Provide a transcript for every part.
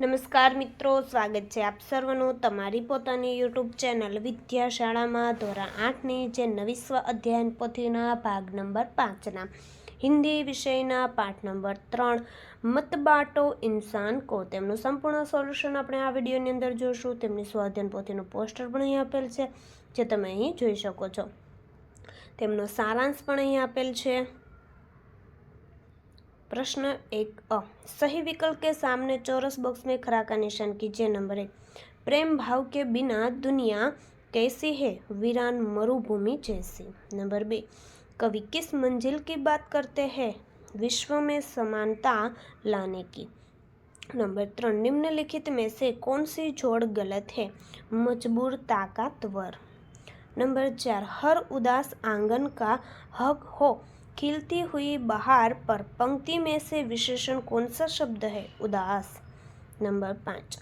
નમસ્કાર મિત્રો, સ્વાગત છે આપ સર્વનું તમારી પોતાની યુટ્યુબ ચેનલ વિદ્યાશાળામાં ધોરણ આઠની જે નવી સ્વ અધ્યયન પોથીના ભાગ નંબર પાંચના, હિન્દી વિષયના પાઠ નંબર ત્રણ, મતબાટો ઇન્સાન કો. તેમનું સંપૂર્ણ સોલ્યુશન આપણે આ વિડીયોની અંદર જોઈશું તેમની સ્વાધ્યન પોથીનું પોસ્ટર પણ અહીં આપેલ છે, જે તમે અહીં જોઈ શકો છો. તેમનો સારાંશ પણ અહીં આપેલ છે. प्रश्न एक अ. सही विकल्प के सामने चौरस बॉक्स में खरा का निशान कीजिए, नंबर एक. प्रेम भाव के बिना दुनिया कैसी है? वीरान मरुभूमि जैसी. Number B. कवि किस मंजिल की बात करते हैं? विश्व में समानता लाने की. नंबर त्रन निम्नलिखित में से कौन सी जोड़ गलत है? मजबूर ताकतवर नंबर चार. हर उदास आँगन का हक हो खिलती हुई बहार पर पंक्ति में से विशेषण कौन सा शब्द है उदास नंबर पाँच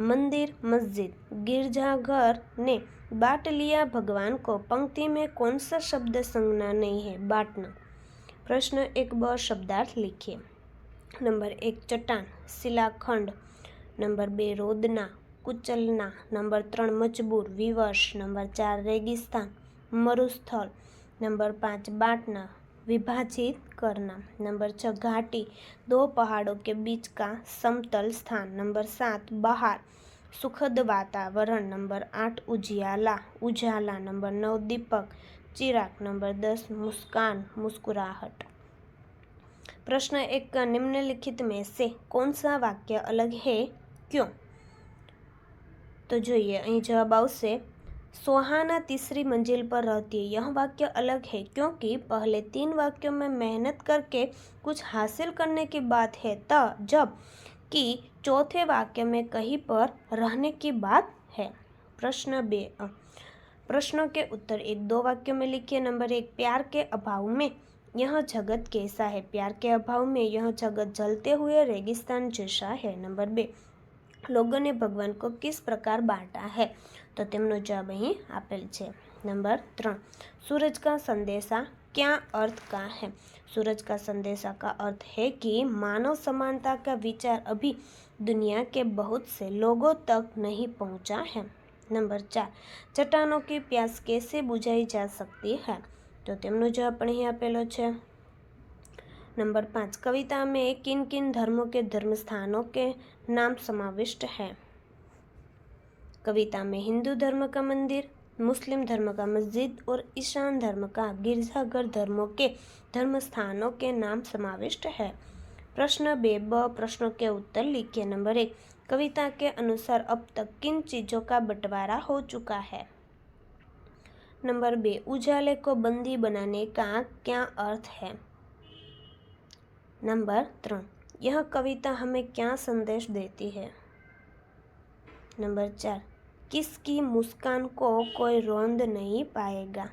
मंदिर मस्जिद गिरजाघर ने बांट लिया भगवान को पंक्ति में कौन सा शब्द संज्ञा नहीं है बांटना प्रश्न एक ब शब्दार्थ लिखिए नंबर एक चट्टान शिलाखंड नंबर બે રોદના કુચલના નંબર ત્રણ મજબૂર વિવશ નંબર ચાર રેગિસ્તાન મરુસ્થળ નંબર પાંચ બાટના विभाजित करना नंबर छः घाटी दो पहाड़ों के बीच का समतल स्थान नंबर सात बाहर सुखद वातावरण नंबर आठ उजियाला उजाला नंबर नौ दीपक चिराग नंबर दस मुस्कान मुस्कुराहट प्रश्न एक का निम्नलिखित में से कौन सा वाक्य अलग है क्यों तो જોઈએ અહીં જવાબ આવશે सोहाना तीसरी मंजिल पर रहती है। यह वाक्य अलग है, क्योंकि पहले तीन वाक्यों में मेहनत करके कुछ हासिल करने की बात है तब जब कि चौथे वाक्य में कहीं पर रहने की बात है। प्रश्न बे प्रश्नों के उत्तर एक दो वाक्यों में लिखिए। नंबर एक, प्यार के अभाव में। यह जगत कैसा है? प्यार के अभाव में यह जगत जलते हुए रेगिस्तान जैसा है। नंबर बे, लोगों ने भगवान को किस प्रकार बांटा है? तो તેમનો જવાબ અહીં આપેલ છે नंबर ત્રણ सूरज का संदेशा क्या अर्थ का है सूरज का संदेशा का अर्थ है कि मानव समानता का विचार अभी दुनिया के बहुत से लोगों तक नहीं पहुंचा है नंबर चार चट्टानों की प्यास कैसे बुझाई जा सकती है तो તેમનો જવાબ પણ અહીં આપેલો છે नंबर पाँच कविता में किन किन धर्मों के धर्म स्थानों के नाम समाविष्ट है कविता में हिंदू धर्म का मंदिर, मुस्लिम धर्म का मस्जिद और ईशान धर्म का गिरजाघर धर्मों के धर्म स्थानों के नाम समाविष्ट है। प्रश्न बे ब प्रश्नों के उत्तर लिखिए नंबर एक, कविता के अनुसार अब तक किन चीज़ों का बंटवारा हो चुका है? नंबर बे, उजाले को बंदी बनाने का क्या अर्थ है? नंबर त्रण, यह कविता हमें क्या संदेश देती है? नंबर चार किसकी मुस्कान को कोई रोंद नहीं पाएगा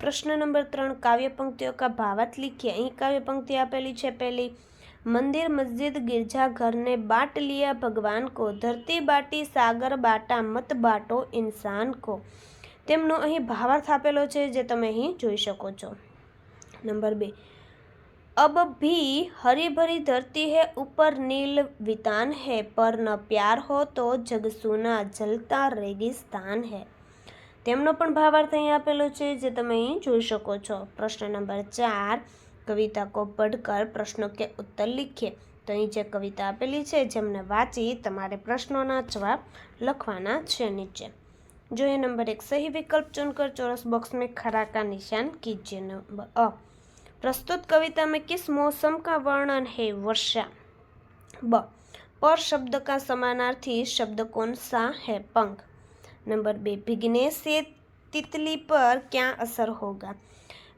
પ્રશ્ન નંબર ત્રણ કાવ્ય પંક્તિઓ કા ભાવાર્થ લીખીએ અહીં કાવ્ય પંક્તિ આપેલી છે પહેલી મંદિર મસ્જિદ गिरजाघर ने बांट लिया भगवान को धरती बाटी सागर बाटा મત બાટો ઇન્સાન કો તેમનો અહીં ભાવાર્થ આપેલો છે જે તમે અહીં જોઈ શકો છો નંબર બે अब भी हरी भरी धरती है ऊपर नील वितान है पर न प्यार हो तो जग सुना जलता रेगिस्तान है તેમનો પણ ભાવાર્થ અહીં આપેલો છે જે તમે અહીં જોઈ શકો છો પ્રશ્ન નંબર ચાર કવિતા કો પઢકર પ્રશ્નો કે ઉત્તર લીખીએ તો અહીં જે કવિતા આપેલી છે જેમને વાંચી તમારે પ્રશ્નોના જવાબ લખવાના છે નીચે जो ये नंबर एक सही विकल्प चुनकर चौरस बॉक्स में खरा का निशान कीजिए नंबर अ प्रस्तुत कविता में किस मौसम का वर्णन है वर्षा ब पर शब्द का समानार्थी शब्द कौन सा है पंख नंबर बे भीगने से तितली पर क्या असर होगा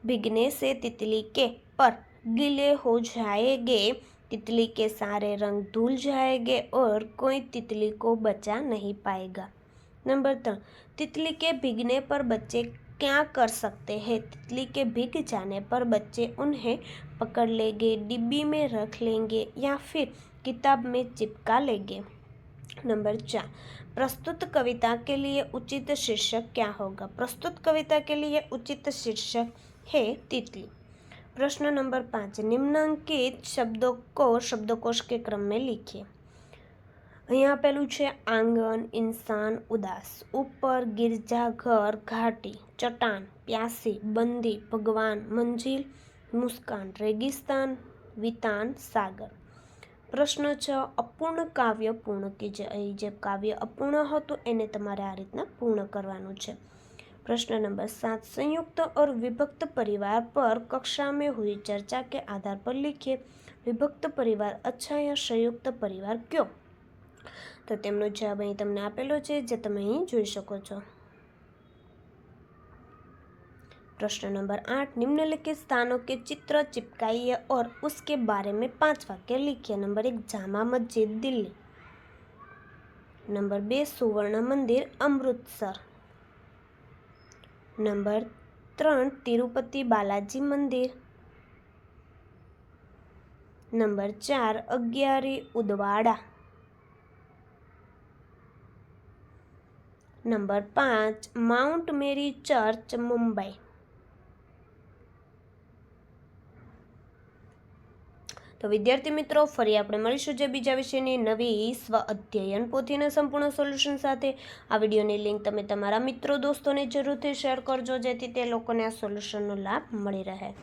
भिगने से तितली के पर गीले हो जाएँगे तितली के सारे रंग धुल जाएँगे और कोई तितली को बचा नहीं पाएगा नंबर तीन तितली के भिगने पर बच्चे क्या कर सकते हैं? तितली के भीग जाने पर बच्चे उन्हें पकड़ लेंगे, डिब्बी में रख लेंगे या फिर किताब में चिपका लेंगे। नंबर चार, प्रस्तुत कविता के लिए उचित शीर्षक क्या होगा? प्रस्तुत कविता के लिए उचित शीर्षक है तितली। प्रश्न नंबर पाँच, निम्नांकित शब्दों को शब्दकोश के क्रम में लिखिए। અહીંયા પેલું છે, આંગણ, ઇન્સાન, ઉદાસ, ઉપર ગિરજાઘર ઘાટી ચટાન પ્યાસી, બંદી, ભગવાન, મંજિલ, મુસ્કાન, રેગિસ્તાન, વિતાન, સાગર. પ્રશ્ન છે, અપૂર્ણ કાવ્ય પૂર્ણ કે જે અહીં જે કાવ્ય અપૂર્ણ હતું એને તમારે આ રીતના પૂર્ણ કરવાનું છે. પ્રશ્ન નંબર સાત, સંયુક્ત ઓર વિભક્ત પરિવાર પર કક્ષા મેં હુઈ ચર્ચા કે આધાર પર લીખીએ. વિભક્ત પરિવાર અચ્છા યા સંયુક્ત પરિવાર ક્યો? તો તેમનો જવાબ અહીં તમને આપેલો છે જે તમે અહીં જોઈ શકો છો प्रश्न नंबर आठ निम्नलिखित स्थानों के चित्र चिपकाइए और उसके बारे में पांच वाक्य लिखिए नंबर एक जामा मस्जिद दिल्ली नंबर बे सुवर्ण मंदिर अमृतसर નંબર ત્રણ તિરુપતિ બાલાજી મંદિર નંબર ચાર અગિયારી ઉદવાડા નંબર પાંચ, માઉન્ટ મેરી ચર્ચ, મુંબઈ. તો વિદ્યાર્થી મિત્રો, ફરી આપણે મળીશું જે બીજા વિષયની નવી સ્વ અધ્યયન પોથીના સંપૂર્ણ સોલ્યુશન સાથે. આ વિડીયોની લિંક તમે તમારા મિત્રો, દોસ્તોને જરૂરથી શેર કરજો, જેથી તે લોકોને આ સોલ્યુશનનો લાભ મળી રહે.